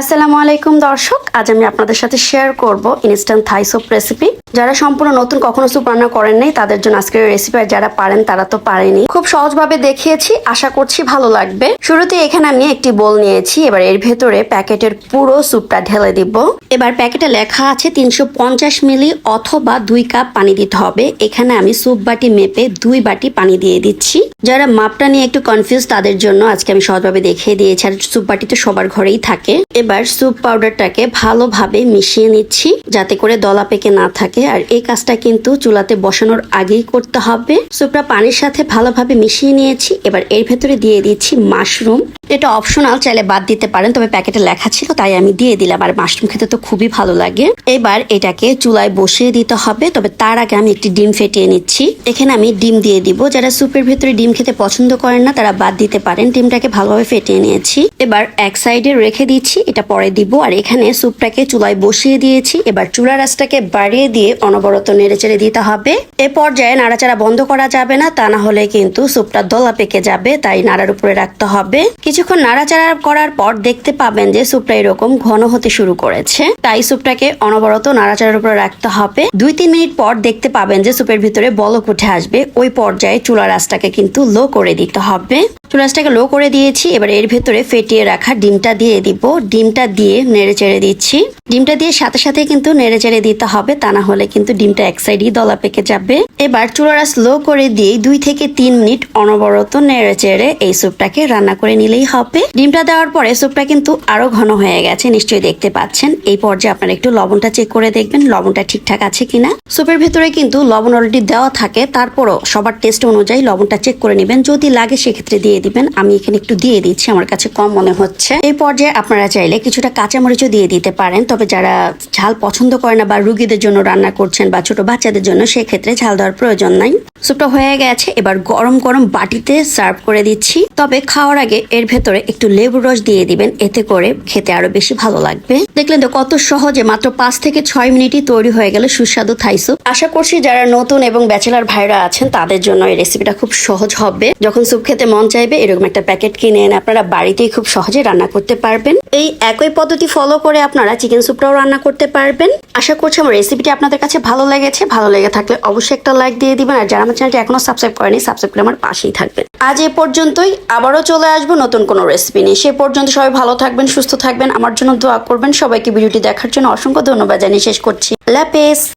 আসসালামু আলাইকুম দর্শক, আজ আমি আপনাদের সাথে শেয়ার করব ইনস্ট্যান্ট থাই সুপ রেসিপি যারা সম্পূর্ণ নতুন কখনো স্যুপ রান্না করেন নাই, তাদের জন্য আজকের রেসিপি আর যারা পারেন, তারা তো পারেনি। খুব সহজভাবে দেখিয়েছি, আশা করছি ভালো লাগবে। শুরুতে এখানে আমি একটি বোল নিয়েছি, এবার এর ভেতরে প্যাকেটের পুরো স্যুপটা ঢেলে দিব। এবার প্যাকেটে লেখা আছে তিনশো পঞ্চাশ মিলি অথবা দুই কাপ পানি দিতে হবে। এখানে আমি স্যুপ বাটি মেপে দুই বাটি পানি দিয়ে দিচ্ছি। যারা মাপটা নিয়ে একটু কনফিউজ তাদের জন্য আজকে আমি সহজভাবে দেখিয়ে দিয়েছি, আর স্যুপ বাটি তো সবার ঘরেই থাকে। এবার স্যুপ পাউডারটাকে ভালোভাবে মিশিয়ে নিচ্ছি, যাতে করে দলা পেকে না থাকে। আর এই কাজটা কিন্তু চুলাতে বসানোর আগেই করতে হবে। স্যুপটা পানির সাথে ভালোভাবে মিশিয়ে নিয়েছি। এবার এর ভেতরে দিয়ে দিচ্ছি মাশরুম এটা অপশনাল চাইলে বাদ দিতে পারেন, তবে প্যাকেটে লেখা ছিল, তাই আমি দিয়ে দিলাম। আর মাশরুম খেতে তো খুবই ভালো লাগে। এবার এটাকে চুলায় বসিয়ে দিতে হবে, তবে তার আগে আমি একটি ডিম ফেটিয়ে নিচ্ছি। এখানে আমি ডিম দিয়ে দিব। যারা স্যুপের ভেতরে ডিম খেতে পছন্দ করেন না, তারা বাদ দিতে পারেন। ডিমটাকে ভালোভাবে ফেটিয়ে নিয়েছি। এবার এক সাইডে রেখে দিচ্ছি। এটা পরে দিব। আর এখানে স্যুপটাকে চুলায় বসিয়ে দিয়েছি। এবার চুলা রাসটাকে বাড়িয়ে দিয়ে অনবরত নেড়েচেড়ে দিতে হবে। এ পর্যায়ে নাড়াচাড়া বন্ধ করা যাবে না, তা না হলে কিন্তু স্যুপটা দলা পেকে যাবে, তাই নাড়ার উপরে রাখতে হবে। কিছুক্ষণ নাড়াচাড়া করার পর দেখতে পাবেন যে স্যুপটা এরকম ঘন হতে শুরু করেছে। তাই স্যুপটাকে অনবরত নাড়াচাড়ার উপরে রাখতে হবে। দুই তিন মিনিট পর দেখতে পাবেন যে স্যুপের ভিতরে বলক উঠে আসবে। ওই পর্যায়ে চুলা রাসটাকে কিন্তু লো করে দিতে হবে। চুলাসটাকে লো করে দিয়েছি, এবার এর ভেতরে ফেটিয়ে রাখা ডিমটা দিয়ে দিব। ডিমটা দিয়ে নেড়ে চেড়ে দিচ্ছি। ডিমটা দিয়ে সাথে সাথে কিন্তু নেড়ে চেড়ে দিতে হবে, তা না হলে কিন্তু ডিমটা এক সাইডই দলা পেকে যাবে। এবার চুলারাস লো করে দিয়ে দুই থেকে তিন মিনিট অনবরত নেড়ে চেড়ে এই স্যুপটাকে রান্না করে নিলেই হবে। ডিমটা দেওয়ার পরে স্যুপটা কিন্তু আরও ঘন হয়ে গেছে, নিশ্চয়ই দেখতে পাচ্ছেন। এই পর্যায়ে আপনারা একটু লবণটা চেক করে দেখবেন, লবণটা ঠিকঠাক আছে কিনা। স্যুপের ভেতরে কিন্তু লবণ অলরেডি দেওয়া থাকে, তারপরও সবার টেস্ট অনুযায়ী লবণটা চেক করে নেবেন। যদি লাগে সেক্ষেত্রে দিয়ে দিবেন। আমি এখানে একটু দিয়ে দিচ্ছি, আমার কাছে কম মনে হচ্ছে। এই পর্যায়ে আপনারা চাইলে কিছুটা কাঁচামরিচও দিয়ে দিতে পারেন, তবে যারা ঝাল পছন্দ করে না বা রুগীদের জন্য রান্না করছেন বা ছোট বাচ্চাদের জন্য, সেক্ষেত্রে ঝাল দেওয়ার প্রয়োজন নাই। স্যুপটা হয়ে গেছে, এবার গরম গরম বাটিতে সার্ভ করে দিচ্ছি। তবে খাওয়ার আগে এর ভেতরে একটু লেবুর রস দিয়ে দিবেন, এতে করে খেতে আরও বেশি ভালো লাগবে। দেখলেন তো কত সহজে মাত্র পাঁচ থেকে ছয় মিনিটই তৈরি হয়ে গেল সুস্বাদু থাই স্যুপ আশা করছি যারা নতুন এবং ব্যাচেলার ভাইরা আছেন, তাদের জন্য এই রেসিপিটা খুব সহজ হবে। যখন স্যুপ খেতে মন চাইবে, এরকম একটা প্যাকেট কিনে এনে আপনারা বাড়িতেই খুব সহজে রান্না করতে পারবেন। এই একই পদ্ধতি ফলো করে আপনারা চিকেন স্যুপটাও রান্না করতে পারবেন। আশা করছি আমার রেসিপিটি আপনাদের কাছে ভালো লেগেছে। ভালো লেগে থাকলে অবশ্যই একটা লাইক দিয়ে দিবেন। আর যারা আমার চ্যানেলটি এখনও সাবস্ক্রাইব করেনি সাবস্ক্রাইব করে আমার পাশেই থাকবেন। আজ এ পর্যন্তই। আবারও চলে আসব নতুন কোনো রেসিপি নিয়ে। সে পর্যন্ত সবাই ভালো থাকবেন, সুস্থ থাকবেন। আমার জন্য দোয়া করবেন। সবাইকে ভিডিওটি দেখার জন্য অসংখ্য ধন্যবাদ জানিয়ে শেষ করছি। লাপেস